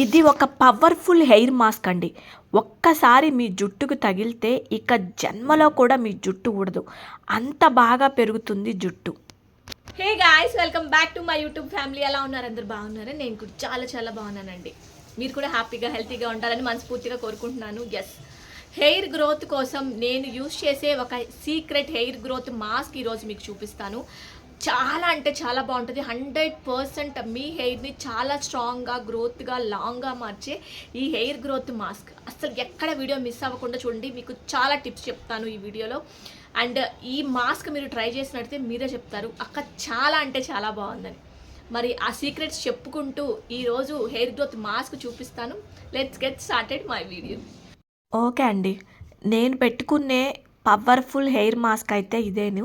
ఇది ఒక powerful hair mask అండి. ఒక్కసారి మీ జుట్టుకు తగిలితే ఇక జన్మలో కూడా మీ జుట్టు ఊడదు. అంత బాగా పెరుగుతుంది జుట్టు. Hey guys welcome back to my YouTube family ఎలా ఉన్నారు? అందరు బాగున్నారా? నేను కూడా చాలా చాలా బాగున్నానండి. మీరు కూడా హ్యాపీగా హెల్తీగా ఉండాలని మనస్ఫూర్తిగా కోరుకుంటున్నాను. ఎస్ హెయిర్ గ్రోత్ కోసం నేను యూస్ చేసే ఒక సీక్రెట్ హెయిర్ గ్రోత్ మాస్క్ ఈరోజు మీకు చూపిస్తాను. చాలా అంటే చాలా బాగుంటుంది. హండ్రెడ్ పర్సెంట్ మీ హెయిర్ని చాలా స్ట్రాంగ్గా గ్రోత్గా లాంగ్గా మార్చే ఈ హెయిర్ గ్రోత్ మాస్క్. అసలు ఎక్కడ వీడియో మిస్ అవ్వకుండా చూడండి. మీకు చాలా టిప్స్ చెప్తాను ఈ వీడియోలో. అండ్ ఈ మాస్క్ మీరు ట్రై చేసినట్టయితే మీరే చెప్తారు. అక్క చాలా అంటే చాలా బాగుందని. మరి ఆ సీక్రెట్స్ చెప్పుకుంటూ ఈరోజు హెయిర్ గ్రోత్ మాస్క్ చూపిస్తాను. Let's get started my video okay అండి. నేను పెట్టుకునే పవర్ఫుల్ హెయిర్ మాస్క్ అయితే ఇదేను.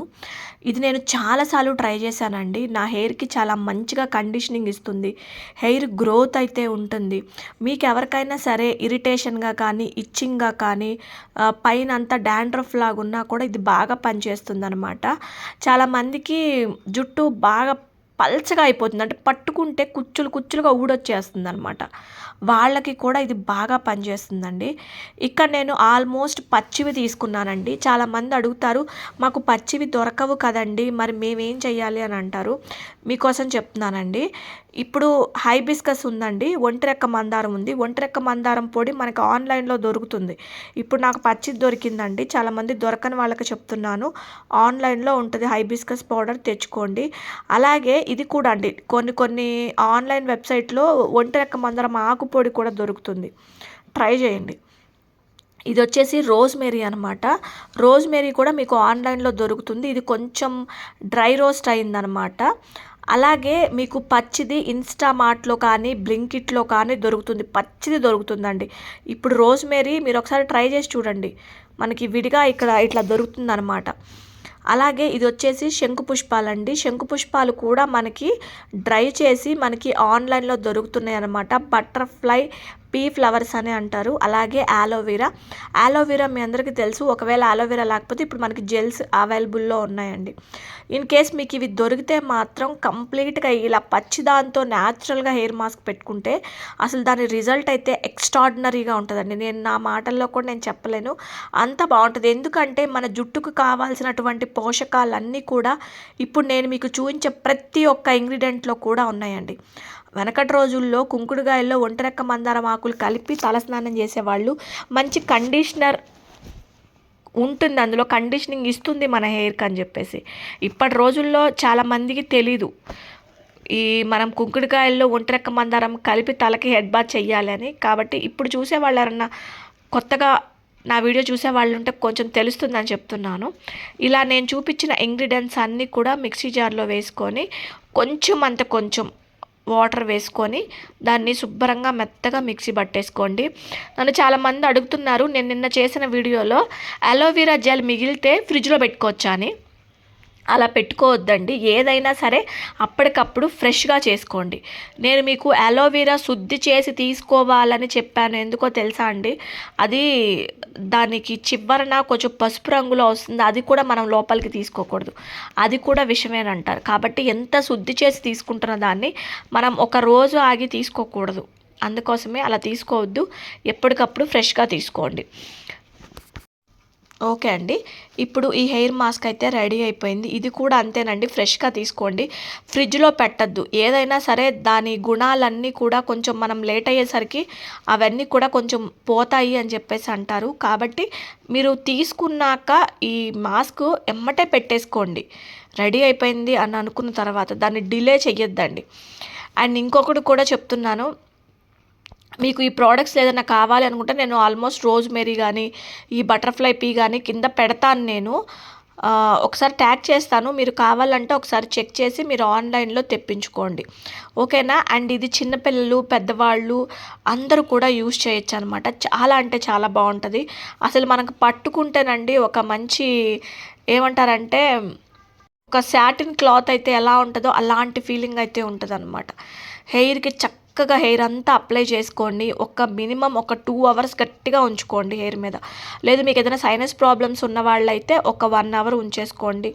ఇది నేను చాలాసార్లు ట్రై చేశానండి. నా హెయిర్కి చాలా మంచిగా కండిషనింగ్ ఇస్తుంది. హెయిర్ గ్రోత్ అయితే ఉంటుంది. మీకు ఎవరికైనా సరే ఇరిటేషన్గా కానీ ఇచ్చింగ్గా కానీ పైన అంతా డాండ్రఫ్ లాగా ఉన్నా కూడా ఇది బాగా పనిచేస్తుంది అనమాట చాలామందికి జుట్టు బాగా పల్చగా అయిపోతుంది. అంటే పట్టుకుంటే కుచ్చులు కుచ్చులుగా ఊడొచ్చేస్తుంది అనమాట వాళ్ళకి కూడా ఇది బాగా పనిచేస్తుందండి. ఇక్కడ నేను ఆల్మోస్ట్ పచ్చివి తీసుకున్నానండి. చాలామంది అడుగుతారు మాకు పచ్చివి దొరకవు కదండి మరి మేమేం చేయాలి అని అంటారు. మీకోసం చెప్తున్నానండి. ఇప్పుడు హైబిస్కస్ ఉందండి ఒంటిరెక్క మందారం ఉంది. ఒంటిరెక్క మందారం పొడి మనకు ఆన్లైన్లో దొరుకుతుంది. ఇప్పుడు నాకు పచ్చిది దొరికిందండి చాలామంది దొరకని వాళ్ళకి చెప్తున్నాను. ఆన్లైన్లో ఉంటుంది హైబిస్కస్ పౌడర్ తెచ్చుకోండి. అలాగే ఇది కూడా అండి కొన్ని కొన్ని ఆన్లైన్ వెబ్సైట్లో ఒంటిరెక్క మందారం ఆకు పొడి కూడా దొరుకుతుంది. ట్రై చేయండి. ఇది వచ్చేసి రోజ్మేరీ అనమాట రోజ్మేరీ కూడా మీకు ఆన్లైన్లో దొరుకుతుంది. ఇది కొంచెం డ్రై రోస్ట్ అయిందనమాట అలాగే మీకు పచ్చిది ఇన్స్టామార్ట్లో కానీ బ్లింకిట్లో కానీ దొరుకుతుంది. పచ్చిది దొరుకుతుందండి. ఇప్పుడు రోజ్మేరీ మీరు ఒకసారి ట్రై చేసి చూడండి. మనకి విడిగా ఇక్కడ ఇట్లా దొరుకుతుందనమాట అలాగే ఇది వచ్చేసి శంకు పుష్పాలండి. శంకు పుష్పాలు కూడా మనకి డ్రై చేసి మనకి ఆన్లైన్లో దొరుకుతున్నాయి అనమాట బటర్ఫ్లై పీ ఫ్లవర్స్ అని అంటారు. అలాగే ఆలోవెరా ఆలోవెరా మీ అందరికీ తెలుసు. ఒకవేళ ఆలోవెరా లేకపోతే ఇప్పుడు మనకి జెల్స్ అవైలబుల్లో ఉన్నాయండి. ఇన్ కేస్ మీకు ఇవి దొరికితే మాత్రం కంప్లీట్గా ఇలా పచ్చిదాంతో న్యాచురల్గా హెయిర్ మాస్క్ పెట్టుకుంటే అసలు దాని రిజల్ట్ అయితే ఎక్స్ట్రాడినరీగా ఉంటుందండి. నేను నా మాటల్లో కూడా నేను చెప్పలేను. అంత బాగుంటుంది. ఎందుకంటే మన జుట్టుకు కావాల్సినటువంటి పోషకాలన్నీ కూడా ఇప్పుడు నేను మీకు చూపించే ప్రతి ఒక్క ఇంగ్రీడియంట్లో కూడా ఉన్నాయండి. వెనకటి రోజుల్లో కుంకుడుగాయల్లో ఒంటరెక్క మందారం ఆకులు కలిపి తలస్నానం చేసేవాళ్ళు. మంచి కండిషనర్ ఉంటుంది. అందులో కండిషనింగ్ ఇస్తుంది మన హెయిర్కి అని చెప్పేసి. ఇప్పటి రోజుల్లో చాలామందికి తెలీదు. ఈ మనం కుంకుడుకాయల్లో ఒంటరెక్క మందారం కలిపి తలకి హెడ్ బాత్ చెయ్యాలని కాబట్టి ఇప్పుడు చూసే వాళ్ళు ఎవరన్నా కొత్తగా నా వీడియో చూసే వాళ్ళు ఉంటే కొంచెం తెలుస్తుందని చెప్తున్నాను. ఇలా నేను చూపించిన ఇంగ్రీడియంట్స్ అన్నీ కూడా మిక్సీ జార్లో వేసుకొని కొంచెం అంత కొంచెం వాటర్ వేసుకొని దాన్ని శుభ్రంగా మెత్తగా మిక్సీ పట్టేసుకోండి. నన్ను చాలామంది అడుగుతున్నారు నేను నిన్న చేసిన వీడియోలో అలోవెరా జెల్ మిగిలితే ఫ్రిడ్జ్లో పెట్టుకోవచ్చా అని. అలా పెట్టుకోవద్దండి. ఏదైనా సరే అప్పటికప్పుడు ఫ్రెష్గా చేసుకోండి. నేను మీకు అలోవెరా శుద్ధి చేసి తీసుకోవాలని చెప్పాను. ఎందుకో తెలుసా అండి? అది దానికి చివరన కొంచెం పసుపు రంగులో వస్తుంది. అది కూడా మనం లోపలికి తీసుకోకూడదు. అది కూడా విషమేనంటారు. కాబట్టి ఎంత శుద్ధి చేసి తీసుకుంటున్న దాన్ని మనం ఒక రోజు ఆగి తీసుకోకూడదు. అందుకోసమే అలా తీసుకోవద్దు. ఎప్పటికప్పుడు ఫ్రెష్గా తీసుకోండి. ఓకే అండి. ఇప్పుడు ఈ హెయిర్ మాస్క్ అయితే రెడీ అయిపోయింది. ఇది కూడా అంతేనండి ఫ్రెష్గా తీసుకోండి. ఫ్రిడ్జ్లో పెట్టద్దు. ఏదైనా సరే దాని గుణాలన్నీ కూడా కొంచెం మనం లేట్ అయ్యేసరికి అవన్నీ కూడా కొంచెం పోతాయి అని చెప్పేసి అంటారు. కాబట్టి మీరు తీసుకున్నాక ఈ మాస్క్ ఎమ్మటే పెట్టేసుకోండి. రెడీ అయిపోయింది అని అనుకున్న తర్వాత దాన్ని డిలే చెయ్యొద్దండి. అండ్ ఇంకొకటి కూడా చెప్తున్నాను. మీకు ఈ ప్రోడక్ట్స్ ఏదైనా కావాలి అనుకుంటే నేను ఆల్మోస్ట్ రోజ్మెరీ కానీ ఈ బటర్ఫ్లై పీ కానీ కింద పెడతాను నేను. ఒకసారి ట్యాగ్ చేస్తాను. మీరు కావాలంటే ఒకసారి చెక్ చేసి మీరు ఆన్లైన్లో తెప్పించుకోండి. ఓకేనా? అండ్ ఇది చిన్నపిల్లలు పెద్దవాళ్ళు అందరూ కూడా యూజ్ చేయొచ్చు అనమాట చాలా అంటే చాలా బాగుంటుంది. అసలు మనకు పట్టుకుంటేనండి ఒక మంచి ఏమంటారంటే ఒక సాటిన్ క్లాత్ అయితే ఎలా ఉంటుందో అలాంటి ఫీలింగ్ అయితే ఉంటుంది అనమాట హెయిర్కి చక్కగా హెయిర్ అంతా అప్లై చేసుకోండి. ఒక మినిమం ఒక టూ అవర్స్ గట్టిగా ఉంచుకోండి హెయిర్ మీద. లేదు మీకు ఏదైనా సైనస్ ప్రాబ్లమ్స్ ఉన్న వాళ్ళైతే ఒక వన్ అవర్ ఉంచేసుకోండి.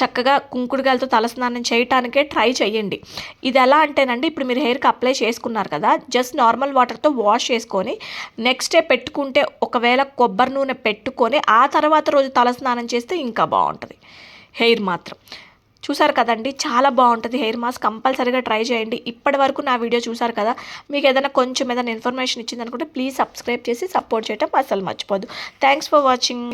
చక్కగా కుంకుడుగాయలతో తలస్నానం చేయటానికే ట్రై చేయండి ఇది ఎలా అంటేనండి ఇప్పుడు మీరు హెయిర్కి అప్లై చేసుకున్నారు కదా జస్ట్ నార్మల్ వాటర్తో వాష్ చేసుకొని నెక్స్ట్ డే పెట్టుకుంటే ఒకవేళ కొబ్బరి నూనె పెట్టుకొని ఆ తర్వాత రోజు తలస్నానం చేస్తే ఇంకా బాగుంటుంది. హెయిర్ మాత్రం. చూసారు కదండి? చాలా బాగుంటుంది. హెయిర్ మాస్క్ కంపల్సరీగా ట్రై చేయండి. ఇప్పటి వరకు నా వీడియో చూసారు కదా? మీకు ఏదైనా కొంచెం ఏదైనా ఇన్ఫర్మేషన్ ఇచ్చింది అనుకుంటే ప్లీజ్ సబ్స్క్రైబ్ చేసి సపోర్ట్ చేయటం అసలు మర్చిపోదు. Thanks for watching